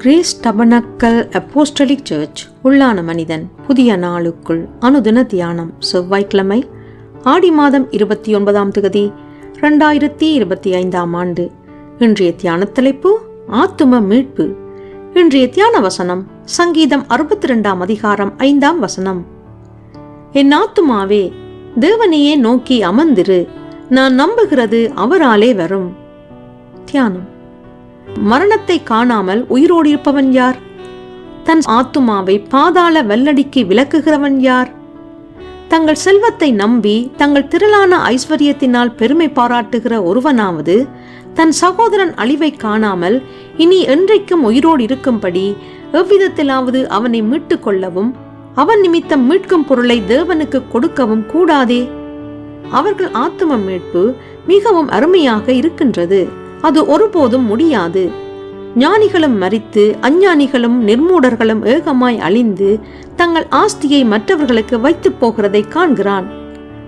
Grace tabernacle apostolic search உள்ளான மனிதன் புதிய நாளுக்குள் அனுதின தியானம் செவ்வாய்க்கிழமை ஆடி மாதம் இருபத்தி ஒன்பதாம் தேதி ரெண்டாயிரத்தி இருபத்தி ஐந்தாம் ஆண்டு. இன்றைய தியான தலைப்பு ஆத்தும மீட்பு. இன்றைய தியான வசனம் சங்கீதம் அறுபத்தி ரெண்டாம் அதிகாரம் ஐந்தாம் வசனம். என் ஆத்துமாவே தேவனையே நோக்கி அமர்ந்திரு நான் நம்புகிறது அவராலே வரும். தியானம். மரணத்தை காணாமல் உயிரோடு இருப்பவன் யார்? தன் ஆத்துமாவை பாதாள வெள்ளடிக்கு விலக்குகிறவன் யார்? தங்கள் செல்வத்தை நம்பி தங்கள் திரளான ஐஸ்வர்யத்தினால் பெருமை பாராட்டுகிற ஒருவனாவது தன் சகோதரன் அழிவை காணாமல் இனி என்றைக்கும் உயிரோடு இருக்கும்படி எவ்விதத்திலாவது அவனை மீட்டுக் கொள்ளவும் அவன் நிமித்தம் மீட்கும் பொருளை தேவனுக்கு கொடுக்கவும் கூடாதே? அவர்கள் ஆத்தும மீட்பு மிகவும் அருமையாக இருக்கின்றது. அது ஒருபோதும் முடியாது. ஞானிகளும் மறித்து அஞ்ஞானிகளும் நிர்மூடர்களும் ஏகமாய் அழிந்து தங்கள் ஆஸ்தியை மற்றவர்களுக்கு வைத்துப் போகிறதை காண்கிறான்.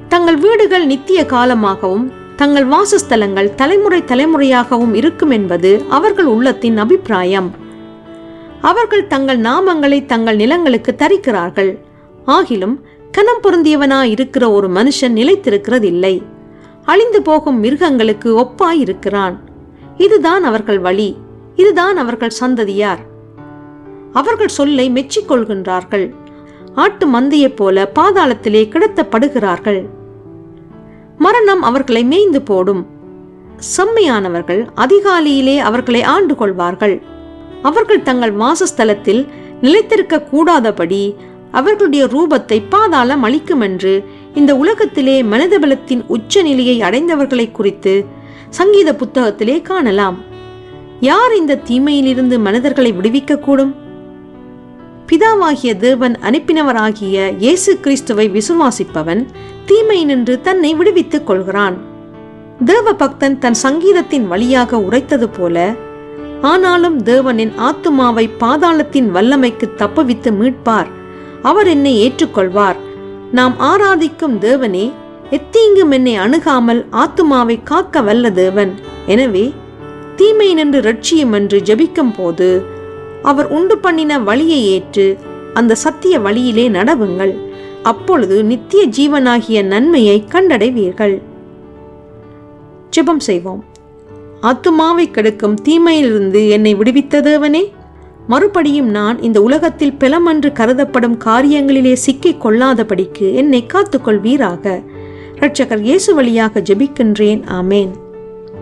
தங்கள் வீடுகள் நித்திய காலமாகவும் தங்கள் வாசஸ்தலங்கள் தலைமுறை தலைமுறையாகவும் இருக்கும் என்பது அவர்கள் உள்ளத்தின் அபிப்பிராயம். அவர்கள் தங்கள் நாமங்களை தங்கள் நிலங்களுக்கு தரிக்கிறார்கள். ஆகிலும் கனம் பொருந்தியவனாய் இருக்கிற ஒரு மனுஷன் நிலைத்திருக்கிறதில்லை. அழிந்து போகும் மிருகங்களுக்கு ஒப்பாய் இருக்கிறான் இதுதான் அவர்கள் வழி. இதுதான் அவர்கள் சந்ததியார். அவர்கள் சொல்லை மெச்சிக்கொள்கின்றார்கள். ஆட்டு மந்தையைப் போல பாதாளத்திலே கிடத்தப்படுகிறார்கள். மரணம் அவர்களை மேய்ந்து போடும். செம்மையானவர்கள் அதிகாலையிலே அவர்களை ஆண்டு கொள்வார்கள். அவர்கள் தங்கள் வாசஸ்தலத்தில் நிலைத்திருக்க கூடாதபடி அவர்களுடைய ரூபத்தை பாதாளம் அளிக்கும் என்று இந்த உலகத்திலே மனிதபலத்தின் உச்ச நிலையை அடைந்தவர்களை குறித்து சங்கீத புத்தகத்திலே காணலாம். யார் இந்த தீமையிலிருந்து மனிதர்களை விடுவிக்கக்கூடும்? பிதாவாகிய தேவன் அனுப்பினவராகிய இயேசு கிறிஸ்துவை விசுவாசிப்பவன் தீமை நின்று தன்னை விடுவித்துக் கொள்கிறான். தேவ பக்தன் தன் சங்கீதத்தின் வழியாக உரைத்தது போல ஆனாலும் தேவனின் ஆத்துமாவை பாதாளத்தின் வல்லமைக்கு தப்புவித்து மீட்பார். அவர் என்னை ஏற்றுக்கொள்வார். நாம் ஆராதிக்கும் தேவனே எத்தீங்கும் என்னை அணுகாமல் ஆத்துமாவை காக்க வல்ல தேவன் எனவே தீமை நின்று ரட்சியும் என்று ஜபிக்கும் போது அவர் உண்டு பண்ணின வழியை ஏற்று அந்த சத்திய வழியிலே நடவுங்கள். அப்பொழுது நித்திய ஜீவனாகிய நன்மையை கண்டடைவீர்கள். ஜெபம் செய்வோம். ஆத்துமாவை கெடுக்கும் தீமையிலிருந்து என்னை விடுவித்த தேவனே மறுபடியும் நான் இந்த உலகத்தில் பிளமன்று கருதப்படும் காரியங்களிலே சிக்கிக் கொள்ளாதபடிக்கு என்னை காத்துக்கொள்வீராக. இரட்சகர் இயேசு வழியாக ஜெபிக்கின்றேன். ஆமேன்.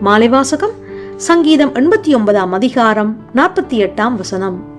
மாலைவாசகம் சங்கீதம் எண்பத்தி ஒன்பதாம் அதிகாரம் நாற்பத்தி எட்டாம் வசனம்.